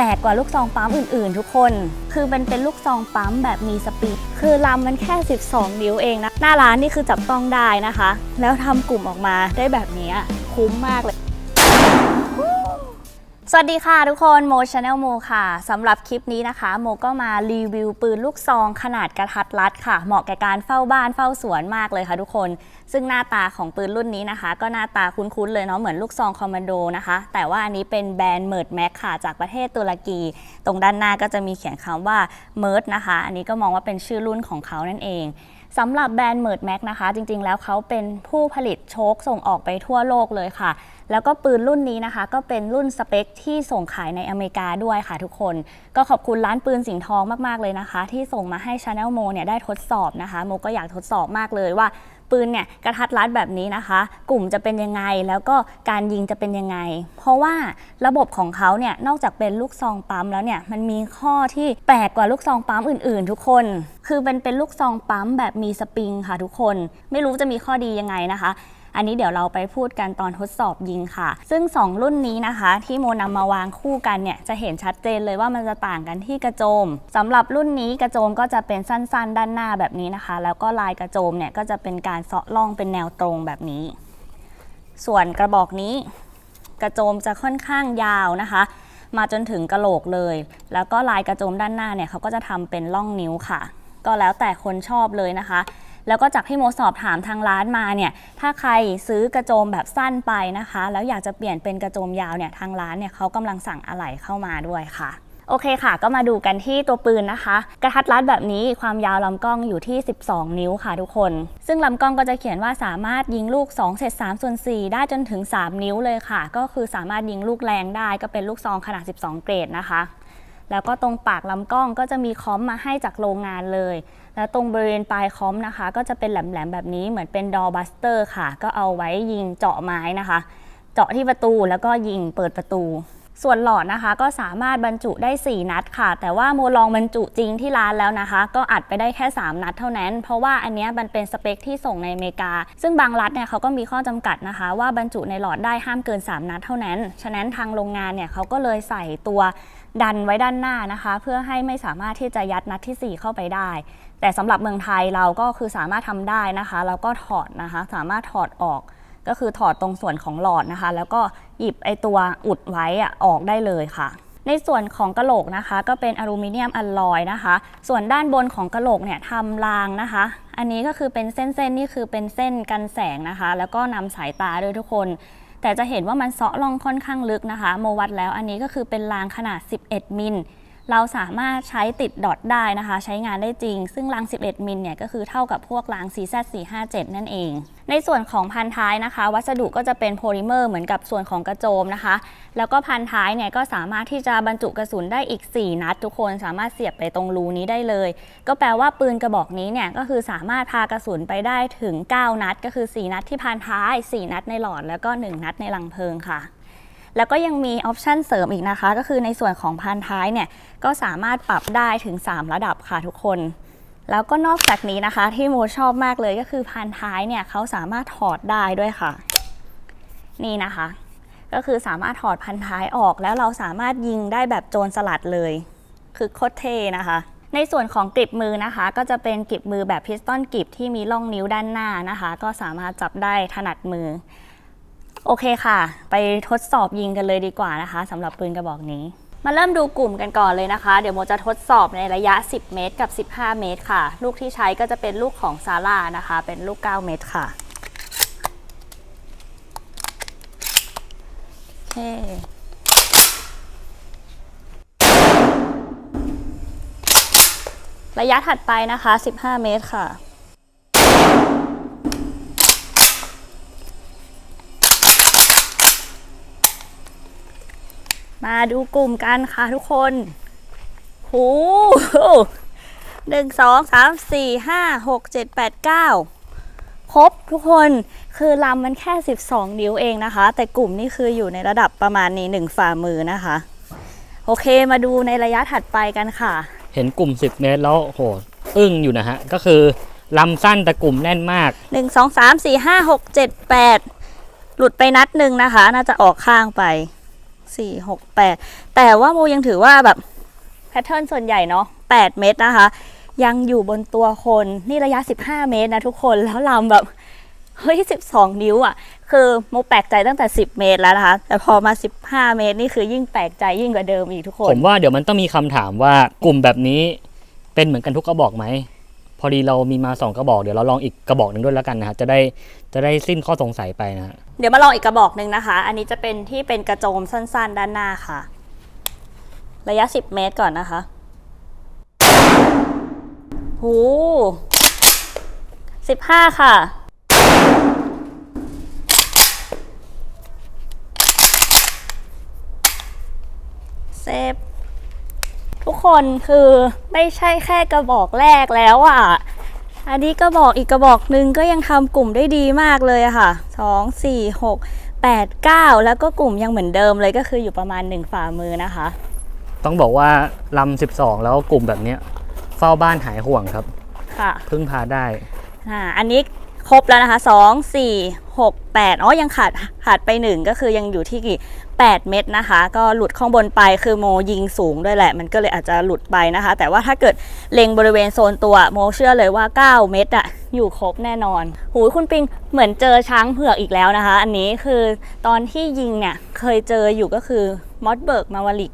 แปลกกว่าลูกซองปั๊มอื่นๆ ทุกคน คือมันเป็นลูกซองปั๊มแบบมีสปีด คือลำมันแค่ 12 นิ้วเองนะ หน้าร้านนี่คือจับต้องได้นะคะ แล้วทำกลุ่มออกมาได้แบบนี้คุ้มมากเลย สวัสดีค่ะทุกคนโมชาแนลโมค่ะสำหรับคลิปนี้นะคะ โมก็มารีวิวปืนลูกซองขนาดกระทัดรัดค่ะ เหมาะแก่การเฝ้าบ้านเฝ้าสวนมากเลยค่ะทุกคน ซึ่งหน้าตาของปืนรุ่นนี้นะคะ ก็หน้าตาคุ้นๆเลยเนาะเหมือนลูกซองคอมมานโดนะคะ แต่ว่าอันนี้เป็นแบรนด์เมิร์ดแม็กค่ะจากประเทศตุรกี ตรงด้านหน้าก็จะมีเขียนคำว่าเมิร์ดนะคะ อันนี้ก็มองว่าเป็นชื่อรุ่นของเขานั่นเอง สำหรับแบรนด์เมิร์ดแม็กนะคะ จริงๆ แล้วเขาเป็นผู้ผลิตโชคส่งออกไปทั่วโลกเลยค่ะ แล้วก็ปืนรุ่นนี้นะคะ ก็เป็นรุ่นสเปคที่ส่งขายในอเมริกาด้วยค่ะทุกคน ก็ขอบคุณร้านปืนสิงห์ทองมากๆเลยนะคะ ที่ส่งมาให้ Channel Mo เนี่ยได้ทดสอบนะคะโมก็อยากทดสอบมากเลยว่า ปืนเนี่ยกระทัดรัดแบบนี้นะคะ กลุ่มจะเป็นยังไงแล้วก็การยิงจะเป็นยังไง เพราะว่าระบบของเขาเนี่ยนอกจากเป็นลูกซองปั๊มแล้วเนี่ยมันมีข้อที่แปลกกว่าลูกซองปั๊มอื่น ๆ ทุกคน คือมันเป็นลูกซองปั๊มแบบมีสปริงค่ะทุกคน ไม่รู้จะมีข้อดียังไงนะคะ อันนี้เดี๋ยวเราไปพูดกันตอนทดสอบยิงค่ะ ซึ่ง 2 รุ่นนี้นะคะ ที่โมนำมาวางคู่กันเนี่ยจะเห็นชัดเจนเลยว่ามันจะต่างกันที่กระโจมสำหรับรุ่นนี้กระโจมก็จะเป็นสั้นๆ ด้านหน้าแบบนี้นะคะ แล้วก็ลายกระโจมเนี่ยก็จะเป็นการเสาะล่องเป็นแนวตรงแบบนี้ ส่วนกระบอกนี้ กระโจมจะค่อนข้างยาวนะคะมาจนถึงกระโหลกเลย แล้วก็ลายกระโจมด้านหน้าเนี่ยเขาก็จะทำเป็นล่องนิ้วค่ะ ก็แล้วแต่คนชอบเลยนะคะ แล้วก็จากที่โมสอบถามทางร้านมาเนี่ยถ้าใครซื้อกระโจมแบบสั้นไปนะคะ แล้วอยากจะเปลี่ยนเป็นกระโจมยาวเนี่ยทางร้านเนี่ยเขากำลังสั่งอะไหล่เข้ามาด้วยค่ะโอเคค่ะ ก็มาดูกันที่ตัวปืนนะคะ กระทัดรัดแบบนี้ความยาวลำกล้องอยู่ที่ 12 นิ้วค่ะทุกคน ซึ่งลำกล้องก็จะเขียนว่าสามารถยิงลูก 2 เศษ3ส่วน 4 ได้จนถึง 3 นิ้วเลยค่ะ ก็คือสามารถยิงลูกแรงได้ก็เป็นลูกซองขนาด 12 เกรดนะคะ แล้วก็ตรงปากลำกล้องก็จะมีคอมมาให้จากโรงงานเลย แล้วตรงบริเวณปลายคอมนะคะ ก็จะเป็นแหลมๆแบบนี้เหมือนเป็นดอบัสเตอร์ค่ะ ก็เอาไว้ยิงเจาะไม้นะคะ เจาะที่ประตูแล้วก็ยิงเปิดประตู ส่วนหลอดนะคะ ก็สามารถบรรจุได้ 4 นัดค่ะ แต่ว่าโมลองบรรจุจริงที่ร้านแล้วนะคะ ก็อัดไปได้แค่ 3 นัดเท่านั้น เพราะว่าอันนี้มันเป็นสเปคที่ส่งในอเมริกา ซึ่งบางรัฐเนี่ยเขาก็มีข้อจำกัดนะคะ ว่าบรรจุในหลอดได้ห้ามเกิน 3 นัดเท่านั้น ฉะนั้นทางโรงงานเนี่ยเขาก็เลยใส่ตัว ดันไว้ด้านหน้านะคะ เพื่อให้ไม่สามารถที่จะยัดนัดที่ 4 เข้าไปได้ แต่สำหรับเมืองไทยเราก็คือสามารถทำได้นะคะแล้วก็ถอดนะคะ สามารถถอดออกก็คือถอดตรงส่วนของหลอดนะคะ แล้วก็หยิบไอตัวอุดไว้อะออกได้เลยค่ะในส่วนของกระโหลกนะคะ ก็เป็นอลูมิเนียมอลลอยนะคะ ส่วนด้านบนของกระโหลกเนี่ยทำรางนะคะ อันนี้ก็คือเป็นเส้นๆนี่คือเป็นเส้นกันแสงนะคะ แล้วก็นำสายตาด้วยทุกคน แต่จะเห็นว่ามันเซาะลองค่อนข้างลึกนะคะ โมวัดแล้วอันนี้ก็คือเป็นรางขนาด 11 มิล เราสามารถใช้ติดดอทได้นะคะ ใช้งานได้จริง ซึ่งราง 11 มิลเนี่ยก็คือเท่ากับพวกราง CZ457 นั่นเอง ในส่วนของพันท้ายนะคะ วัสดุก็จะเป็นโพลิเมอร์เหมือนกับส่วนของกระโจมนะคะ แล้วก็พันท้ายเนี่ยก็สามารถที่จะบรรจุกระสุนได้อีก 4 นัด ทุกคนสามารถเสียบไปตรงรูนี้ได้เลย ก็แปลว่าปืนกระบอกนี้เนี่ยก็คือสามารถพากระสุนไปได้ถึง 9 นัด ก็คือ 4 นัดที่พันท้าย 4 นัดในหลอดแล้วก็ 1 นัดในลังเพลิงค่ะ แล้วก็ยังมีออปชันเสริมอีกนะคะ ก็คือในส่วนของพันท้ายเนี่ยก็สามารถปรับได้ถึง 3 ระดับค่ะทุกคน แล้วก็นอกจากนี้นะคะที่โมชอบมากเลยก็คือพันท้ายเนี่ยเขาสามารถถอดได้ด้วยค่ะ นี่นะคะ ก็คือสามารถถอดพันท้ายออก แล้วเราสามารถยิงได้แบบโจรสลัดเลย คือโคตรเท่นะคะในส่วนของกริบมือนะคะ ก็จะเป็นกริบมือแบบพิสตอนกริบที่มีร่องนิ้วด้านหน้านะคะ ก็สามารถจับได้ถนัดมือ โอเคค่ะ ไปทดสอบยิงกันเลยดีกว่านะคะสำหรับปืนกระบอกนี้ มาเริ่มดูกลุ่มกันก่อนเลยนะคะ เดี๋ยวโมจะทดสอบในระยะ 10 เมตรกับ 15 เมตรค่ะ ลูกที่ใช้ก็จะเป็นลูกของซาร่านะคะ เป็นลูก 9 เมตรค่ะโอเคระยะถัดไปนะคะ 15 เมตรค่ะ มาดูกลุ่มกันค่ะทุกคนโหหนึ่งสองสามสี่ห้าหกเจ็ดแปดเก้าครบทุกคนคือลำมันแค่ 12 นิ้วเองนะคะ แต่กลุ่มนี่คืออยู่ในระดับประมาณนี้หนึ่งฝ่ามือนะคะ โอเคมาดูในระยะถัดไปกันค่ะ เห็นกลุ่ม 10 เมตรแล้วโหอึ้งอยู่นะฮะ ก็คือลำสั้นแต่กลุ่มแน่นมากหนึ่งสองสามสี่ห้าหกเจ็ดแปดหลุดไปนัดหนึ่งนะคะ น่าจะออกข้างไป สี่หกแปดแต่ว่าโมยังถือว่าแบบแพทเทิร์นส่วนใหญ่เนาะแปดเมตรนะคะ ยังอยู่บนตัวคนนี่ระยะ15เมตรนะทุกคนแล้วลำแบบเฮ้ย12นิ้วอะ่ะ คือโมแปลกใจตั้งแต่10เมตรแล้วนะคะ แต่พอมา15เมตรนี่คือยิ่งแปลกใจยิ่งกว่าเดิมอีกทุกคน ผมว่าเดี๋ยวมันต้องมีคำถามว่ากลุ่มแบบนี้เป็นเหมือนกันทุกกระบอกไหม พอดีเรามีมาสองกระบอกเดี๋ยวเราลองอีกกระบอกหนึ่งด้วยแล้วกันนะฮะจะได้จะได้สิ้นข้อสงสัยไปนะฮะเดี๋ยวมาลองอีกกระบอกหนึ่งนะคะ อันนี้จะเป็นที่เป็นกระโจมสั้น ๆ ด้านหน้าค่ะ ระยะ 10 เมตรก่อนนะคะหู15ค่ะ เซฟ ทุกคนคือไม่ใช่แค่กระบอกแรกแล้วอะ อันนี้กระบอกอีกกระบอกหนึ่งก็ยังทำกลุ่มได้ดีมากเลยอะค่ะสองสี่หกแปดเก้าแล้วก็กลุ่มยังเหมือนเดิมเลยก็คืออยู่ประมาณหนึ่งฝ่ามือนะคะ ต้องบอกว่าลำ12แล้วกลุ่มแบบเนี้ยเฝ้าบ้านหายห่วงครับ ค่ะ พึ่งพาได้อ่าอันนี้ครบแล้วนะคะสองสี่หกแปดอ๋อยังขาดขาดไปหนึ่งก็คือยังอยู่ที่กี่ แปดเม็ดนะคะ ก็หลุดข้างบนไปคือโมยิงสูงด้วยแหละ มันก็เลยอาจจะหลุดไปนะคะ แต่ว่าถ้าเกิดเล็งบริเวณโซนตัวโมเชื่อเลยว่า 9 เม็ดอะอยู่ครบแน่นอน หูคุณปิงเหมือนเจอช้างเผือกอีกแล้วนะคะ อันนี้คือตอนที่ยิงเนี่ยเคยเจออยู่ก็คือมอสเบิร์กมาวลิก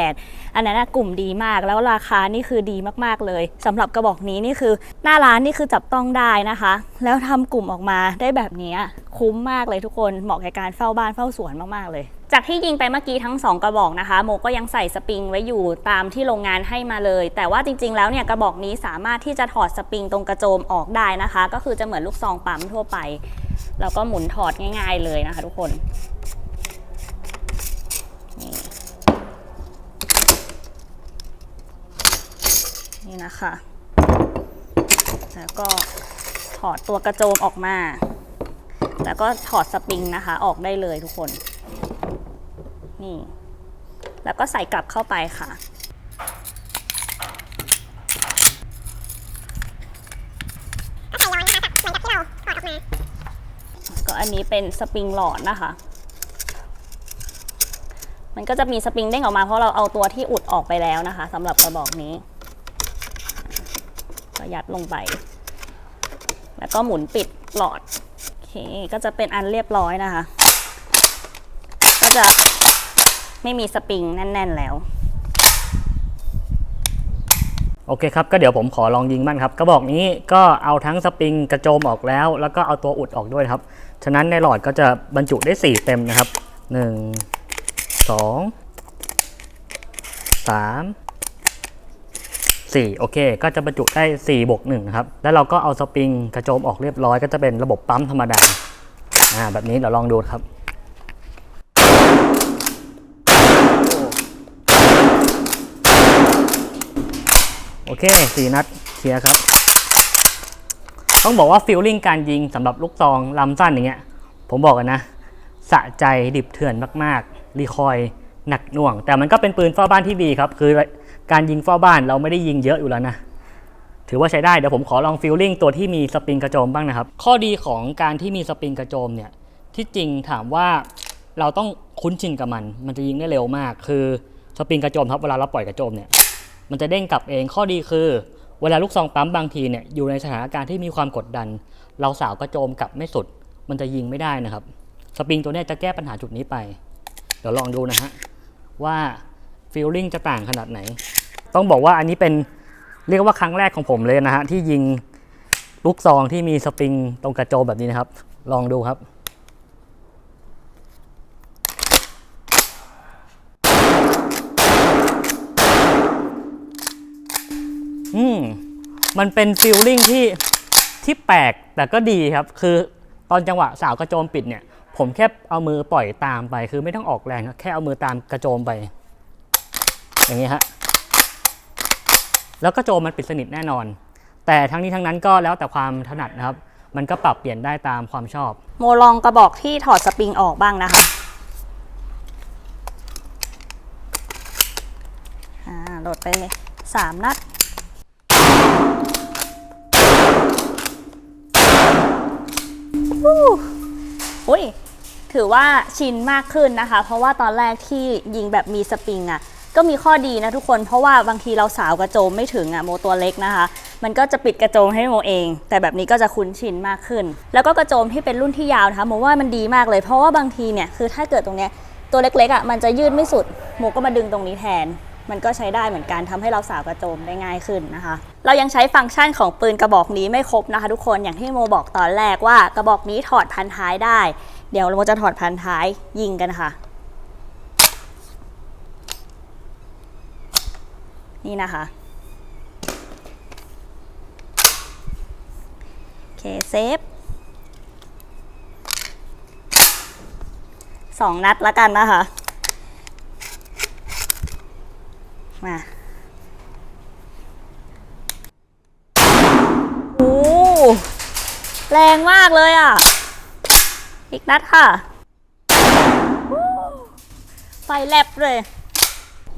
88 อันนั้นกลุ่มดีมากแล้วราคานี่คือดีมากๆเลยสำหรับกระบอกนี้นี่คือ หน้าร้านนี่คือจับต้องได้นะคะ แล้วทำกลุ่มออกมาได้แบบนี้คุ้มมากเลยทุกคนเหมาะกับการเฝ้าบ้านเฝ้าสวนมากๆเลย จากที่ยิงไปเมื่อกี้ทั้ง 2 กระบอกนะคะ โมก็ยังใส่สปริงไว้อยู่ตามที่โรงงานให้มาเลย แต่ว่าจริงๆ แล้วเนี่ยกระบอกนี้สามารถที่จะถอดสปริงตรงกระโจมออกได้นะคะ ก็คือจะเหมือนลูกซองปั๊มทั่วไป แล้วก็หมุนถอดง่าย ๆ เลยนะคะ ทุกคนนี่นี่นะคะ แล้วก็ถอดตัวกระโจมออกมา แล้วก็ถอดสปริงนะคะออกได้เลยทุกคน นี่ แล้วก็ใส่กลับเข้าไปค่ะ ก็อันนี้เป็นสปริงหลอดนะคะ มันก็จะมีสปริงเด้งออกมาเพราะเราเอาตัวที่อุดออกไปแล้วนะคะสำหรับกระบอกนี้ ก็ยัดลงไป แล้วก็หมุนปิดหลอด โอเค ก็จะเป็นอันเรียบร้อยนะคะ ก็จะ ไม่มีสปริงแน่น ๆ แล้ว โอเคครับ ก็เดี๋ยวผมขอลองยิงบ้างครับกระบอกนี้ก็เอาทั้งสปริงกระโจมออกแล้ว แล้วก็เอาตัวอุดออกด้วยครับ ฉะนั้นในหลอดก็จะบรรจุได้ 4 เต็มนะครับ 1 2 3 4โอเค ก็จะบรรจุได้4บวก1นะครับ แล้วเราก็เอาสปริงกระโจมออกเรียบร้อย ก็จะเป็นระบบปั๊มธรรมดา อ่า แบบนี้เดี๋ยวลองดูครับ อเคสี่นัดเคลียร์ครับ ต้องบอกว่าฟิลลิ่งการยิงสำหรับลูกซองลำสั้นอย่างเงี้ย ผมบอกกันนะ สะใจดิบเถื่อนมากๆ รีคอยหนักหน่วง แต่มันก็เป็นปืนเฝ้าบ้านที่ดีครับ คือการยิงเฝ้าบ้านเราไม่ได้ยิงเยอะอยู่แล้วนะถือว่าใช้ได้ เดี๋ยวผมขอลองฟิลลิ่งตัวที่มีสปริงกระโจมบ้างนะครับ ข้อดีของการที่มีสปริงกระโจมเนี่ย ที่จริงถามว่าเราต้องคุ้นชินกับมัน มันจะยิงได้เร็วมาก คือสปริงกระโจมครับ เวลาเราปล่อยกระโจมเนี่ย มันจะเด้งกลับเองข้อดีคือ เวลาลูกซองปั๊มบางทีเนี่ยอยู่ในสถานการณ์ที่มีความกดดัน เราสาวกระโจมกลับไม่สุด มันจะยิงไม่ได้นะครับ สปริงตัวนี้จะแก้ปัญหาจุดนี้ไป เดี๋ยวลองดูนะฮะว่าฟีลลิ่งจะต่างขนาดไหน ต้องบอกว่าอันนี้เป็นเรียกว่าครั้งแรกของผมเลยนะฮะที่ยิงลูกซองที่มีสปริงตรงกระโจมแบบนี้นะครับ ลองดูครับ อืมมันเป็นฟิลลิ่งที่ที่แปลกแต่ก็ดีครับ คือตอนจังหวะสาวกระโจมปิดเนี่ย ผมแค่เอามือปล่อยตามไป คือไม่ต้องออกแรงครับแค่เอามือตามกระโจมไป อย่างนี้ฮะแล้วกระโจมมันปิดสนิทแน่นอน แต่ทั้งนี้ทั้งนั้นก็แล้วแต่ความถนัดนะครับ มันก็ปรับเปลี่ยนได้ตามความชอบ โมลองกระบอกที่ถอดสปริงออกบ้างนะคะโหลดไปสามนัด วู้อุ้ย ถือว่าชินมากขึ้นนะคะ เพราะว่าตอนแรกที่ยิงแบบมีสปริงอะ่ะก็มีข้อดีนะทุกคนเพราะว่าบางทีเราสาวกระโจมไม่ถึงอะ่ะโมตัวเล็กนะคะ มันก็จะปิดกระโจมให้โมเอง แต่แบบนี้ก็จะคุ้นชินมากขึ้น แล้วก็กระโจมที่เป็นรุ่นที่ยาวนะคะโมว่ามันดีมากเลย เพราะว่าบางทีเนี่ยคือถ้าเกิดตรงเนี้ยตัวเล็กๆอะ่ะมันจะยืดไม่สุดโมก็มาดึงตรงนี้แทน มันก็ใช้ได้เหมือนกันทำให้เราสาวกระโจมได้ง่ายขึ้นนะคะ เรายังใช้ฟังก์ชันของปืนกระบอกนี้ไม่ครบนะคะ ทุกคนอย่างที่โมบอกตอนแรกว่ากระบอกนี้ถอดพันท้ายได้ เดี๋ยวโมจะถอดพันท้ายยิงกันค่ะ นี่นะคะโอเคเซฟสองนัดล้วกันนะคะ มาโอ้แรงมากเลยอะ อีกนัดค่ะ ไฟแลบเลย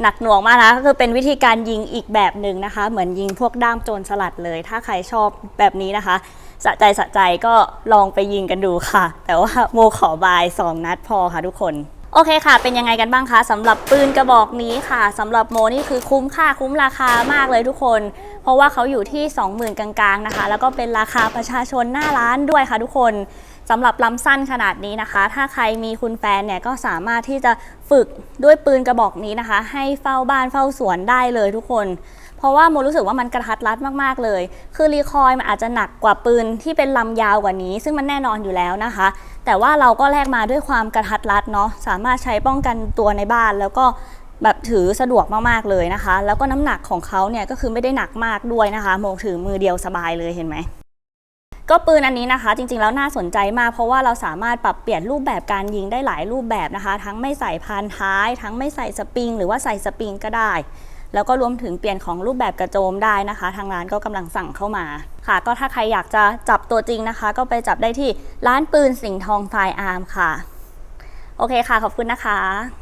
หนักหน่วงมากนะก็คือเป็นวิธีการยิงอีกแบบหนึ่งนะคะ เหมือนยิงพวกด้ามโจรสลัดเลย ถ้าใครชอบแบบนี้นะคะสะใจสะใจก็ลองไปยิงกันดูค่ะ แต่ว่าโมขอบาย 2 นัดพอค่ะทุกคน โอเคค่ะ เป็นยังไงกันบ้างคะสำหรับปืนกระบอกนี้ค่ะสำหรับโมนี่คือคุ้มค่าคุ้มราคามากเลยทุกคน เพราะว่าเขาอยู่ที่ 20,000 กลางๆนะคะ แล้วก็เป็นราคาประชาชนหน้าร้านด้วยค่ะทุกคนสำหรับลำสั้นขนาดนี้นะคะ ถ้าใครมีคุณแฟนเนี่ยก็สามารถที่จะฝึกด้วยปืนกระบอกนี้นะคะ ให้เฝ้าบ้านเฝ้าสวนได้เลยทุกคน ราะว่าโมรู้สึกว่ามันกระทัดรัดมากๆเลย คือรีคอยมันอาจจะหนักกว่าปืนที่เป็นลำยาวกว่านี้ ซึ่งมันแน่นอนอยู่แล้วนะคะ แต่ว่าเราก็แลกมาด้วยความกระทัดรัดเนาะสามารถใช้ป้องกันตัวในบ้านแล้วก็แบบถือสะดวกมากๆเลยนะคะ แล้วก็น้ำหนักของเขาเนี่ยก็คือไม่ได้หนักมากด้วยนะคะโมถือมือเดียวสบายเลยเห็นไหมก็ปืนอันนี้นะคะ จริงๆแล้วน่าสนใจมากเพราะว่าเราสามารถปรับเปลี่ยนรูปแบบการยิงได้หลายรูปแบบนะคะ ทั้งไม่ใส่พานท้าย ทั้งไม่ใส่สปริง หรือว่าใส่สปริงก็ได้ แล้วก็รวมถึงเปลี่ยนของรูปแบบกระโจมได้นะคะ ทางร้านก็กำลังสั่งเข้ามาค่ะ ก็ถ้าใครอยากจะจับตัวจริงนะคะ ก็ไปจับได้ที่ร้านปืนสิงห์ทองไฟอาร์มค่ะ โอเคค่ะ ขอบคุณนะคะ